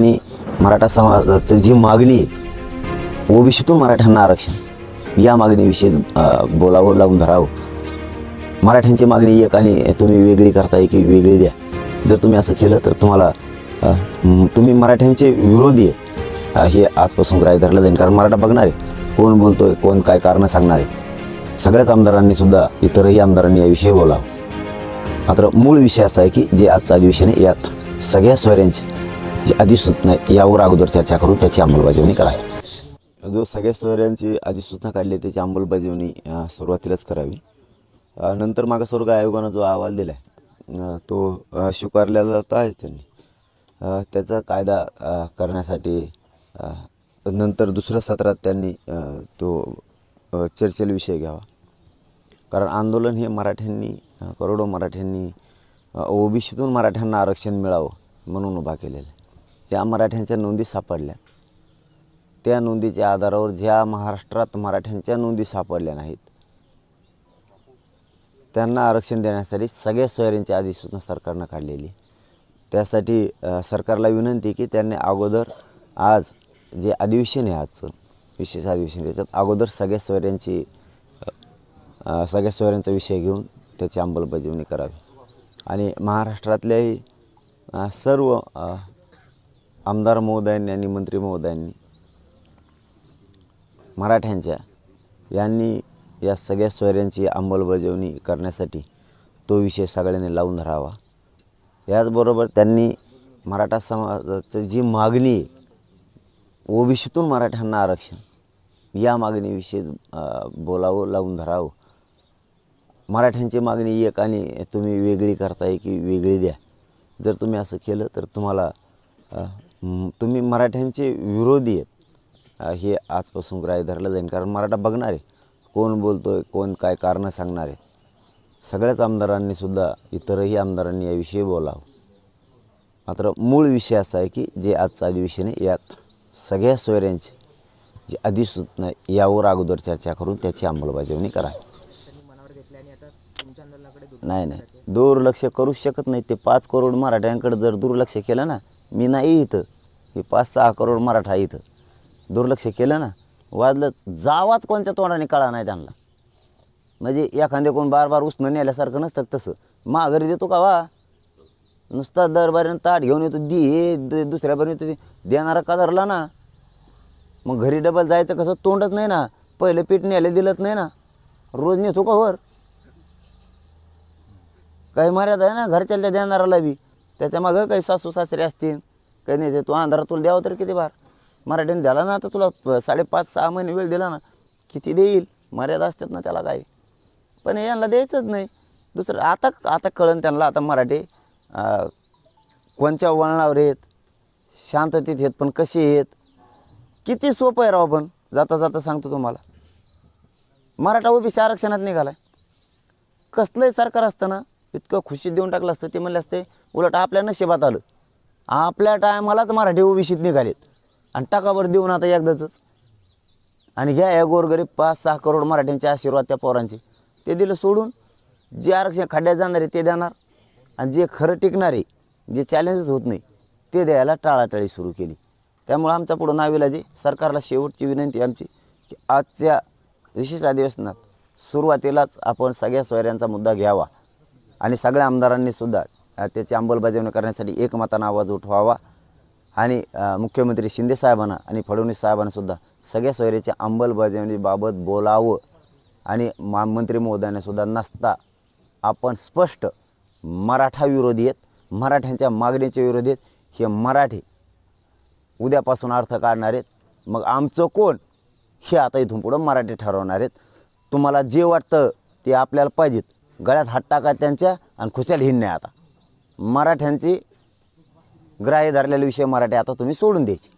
आणि मराठा समाजाची जी मागणी आहे ओबीसीतून मराठ्यांना आरक्षण. या मागणीविषयी बोलावं लावून धरावं. मराठ्यांची मागणी एक आणि तुम्ही वेगळी करताय की वेगळी द्या. जर तुम्ही असं केलं तर तुम्हाला तुम्ही मराठ्यांचे विरोधी आहे. हे आजपासून ग्राह्य धरलं जाईल कारण मराठा बघणार आहे. कोण बोलतोय कोण काय कारणं सांगणार आहेत. सगळ्याच आमदारांनी सुद्धा इतरही आमदारांनी याविषयी बोलावं. मात्र मूळ विषय असा आहे की जे आजचं अधिवेशन आहे यात सगळ्या स्वऱ्यांची जी अधिसूचना यावर अगोदर चर्चा करून त्याची अंमलबजावणी करावी जो सगळ्या सोयऱ्यांची अधिसूचना काढली आहे, त्याची अंमलबजावणी सुरुवातीलाच करावी. नंतर मागासवर्ग आयोगानं जो अहवाल दिला आहे तो स्वीकारलेला तर आहेच त्यांनी. त्याचा कायदा करण्यासाठी नंतर दुसऱ्या सत्रात त्यांनी तो चर्चेला विषय घ्यावा. कारण आंदोलन हे मराठ्यांनी करोडो मराठ्यांनी ओबीसीतून मराठ्यांना आरक्षण मिळावं म्हणून उभा केलेला आहे. ज्या मराठ्यांच्या नोंदी सापडल्या त्या नोंदीच्या आधारावर ज्या महाराष्ट्रात मराठ्यांच्या नोंदी सापडल्या नाहीत त्यांना आरक्षण देण्यासाठी सगळ्या सोयऱ्यांची अधिसूचना सरकारनं काढलेली. त्यासाठी सरकारला विनंती की त्यांनी अगोदर आज जे अधिवेशन आहे आजचं विशेष अधिवेशन त्याच्यात अगोदर सगळ्या सोयऱ्यांची सगळ्या सोयऱ्यांचा विषय घेऊन त्याची अंमलबजावणी करावी. आणि महाराष्ट्रातल्याही सर्व आमदार महोदयांनी आणि मंत्री महोदयांनी मराठ्यांच्या यांनी या सगळ्या सोयऱ्यांची अंमलबजावणी करण्यासाठी तो विषय सगळ्यांनी लावून धरावा याचबरोबर त्यांनी मराठा समाजाची जी मागणी आहे ओबीसीतून मराठ्यांना आरक्षण या मागणीविषयी बोलावं लावून धरावं. मराठ्यांची मागणी एक आणि तुम्ही वेगळी करताय की वेगळी द्या. जर तुम्ही असं केलं तर तुम्हाला तुम्ही मराठ्यांचे विरोधी आहेत. हे आजपासून ग्राह्य धरलं जाईल कारण मराठा बघणार आहे. कोण बोलतोय कोण काय कारणं सांगणार आहेत. सगळ्याच आमदारांनी सुद्धा इतरही आमदारांनी याविषयी बोलावं. मात्र मूळ विषय असा आहे की जे आजचं अधिवेशन आहे यात सगळ्या सोयऱ्यांची जी अधिसूचना आहे यावर अगोदर चर्चा करून त्याची अंमलबजावणी दुर्लक्ष नाही नाही. दुर्लक्ष करूच शकत नाही. ते पाच करोड मराठ्यांकडे जर दुर्लक्ष केलं ना मी नाही इथं. हे पाच सहा करोड मराठा इथं. दुर्लक्ष केलं ना वाजलं जावाच कोणत्या तोंडाने कळा नाही त्यांना. म्हणजे एखाद्या कोण बार बार उसणं नेल्यासारखं नसतं तसं? माघारी देतो का वा? नुसता दरबारीनं ताट घेऊन येतो दी हे द- दुसऱ्या येतो देणारा का धरला ना. मग घरी डबल जायचं कसं? तोंडच नाही ना. पहिलं पीठ न्यायला दिलंच नाही ना. रोज नेतो का वर? काही मर्यादा आहे ना घरच्या त्या देणाराला बी. त्याच्या मागं काही सासू सासरे असतील काही नाही ते तू अंधारात तुला द्यावं तर किती बार मराठीने द्याला ना आता तुला प- साडेपाच सहा महिने वेळ दिला ना किती देईल? मर्यादा असतात ना त्याला काही. पण हे यांना द्यायचंच नाही. दुसरं आता आता कळन त्यांना आता मराठी कोणच्या वळणावर आहेत? शांततेत आहेत पण कसे आहेत? किती सोपं आहे राव पण जाता जाता सांगतो तुम्हाला. मराठा ओबीसी आरक्षणात निघाला कसलंही सरकार असतं ना इतकं खुशीत देऊन टाकलं असतं ते म्हणले असते उलट आपल्या नशिबात आलं. आपल्या टायमालाच मराठी ओबीसीत निघालेत. आणि टाकावर देऊन आता एकदाच आणि घ्या या गोरगरीब पाच सहा करोड मराठ्यांचे आशीर्वाद त्या पोरांचे. ते दिलं सोडून जे आरक्षण खड्ड्यात जाणार आहे ते देणार. आणि जे खरं टिकणार आहे जे चॅलेंजच होत नाही ते द्यायला टाळाटाळी सुरू केली. त्यामुळं आमचा पुढं नाविलाजी सरकारला शेवटची विनंती आमची की आजच्या विशेष अधिवेशनात सुरुवातीलाच आपण सगळ्या सोयऱ्यांचा मुद्दा घ्यावा. आणि सगळ्या आमदारांनीसुद्धा त्याची अंमलबजावणी करण्यासाठी एकमतानं आवाज उठवावा. आणि मुख्यमंत्री शिंदेसाहेबांना आणि फडणवीस साहेबांनासुद्धा सगळ्या सोयरीच्या अंमलबजावणीबाबत बोलावं. आणि मा मंत्री महोदयांनासुद्धा नसता आपण स्पष्ट मराठा विरोधी आहेत मराठ्यांच्या मागणीच्या विरोधी आहेत हे मराठी उद्यापासून अर्थ काढणार आहेत. मग आमचं कोण? हे आता इथून पुढं मराठी ठरवणार आहेत. तुम्हाला जे वाटतं ते आपल्याला पाहिजेत. गळ्यात हात टाका त्यांच्या आणि खुशाल हिंडणे आता. मराठ्यांची ग्राह्य धरलेले विषय मराठी आता तुम्ही सोडून द्यायची.